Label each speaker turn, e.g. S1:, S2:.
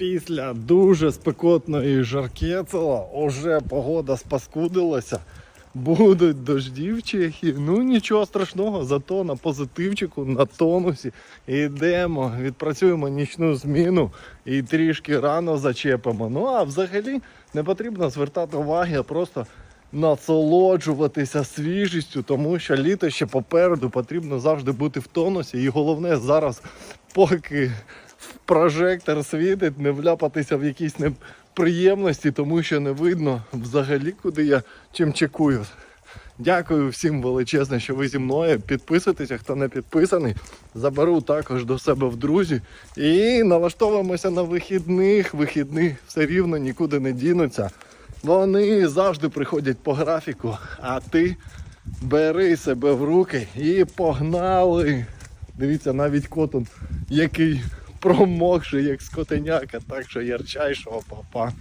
S1: Після дуже спекотної жаркецела уже погода спаскудилася. Будуть дожді в Чехії. Ну нічого страшного, зато на позитивчику, на тонусі. Йдемо, відпрацюємо нічну зміну і трішки рано зачепимо. Ну а взагалі не потрібно звертати уваги, а просто насолоджуватися свіжістю, тому що літо ще попереду потрібно завжди бути в тонусі. І головне зараз, поки прожектор світить, не вляпатися в якісь неприємності, тому що не видно взагалі, куди я чим чекую. Дякую всім величезне, що ви зі мною. Підписуйтеся, хто не підписаний. Заберу також до себе в друзі. І налаштовуємося на вихідних. Вихідних все рівно нікуди не дінуться. Вони завжди приходять по графіку, а ти бери себе в руки і погнали. Дивіться, навіть котон, який промокший, як скотеняка, так що ярчайшого папа.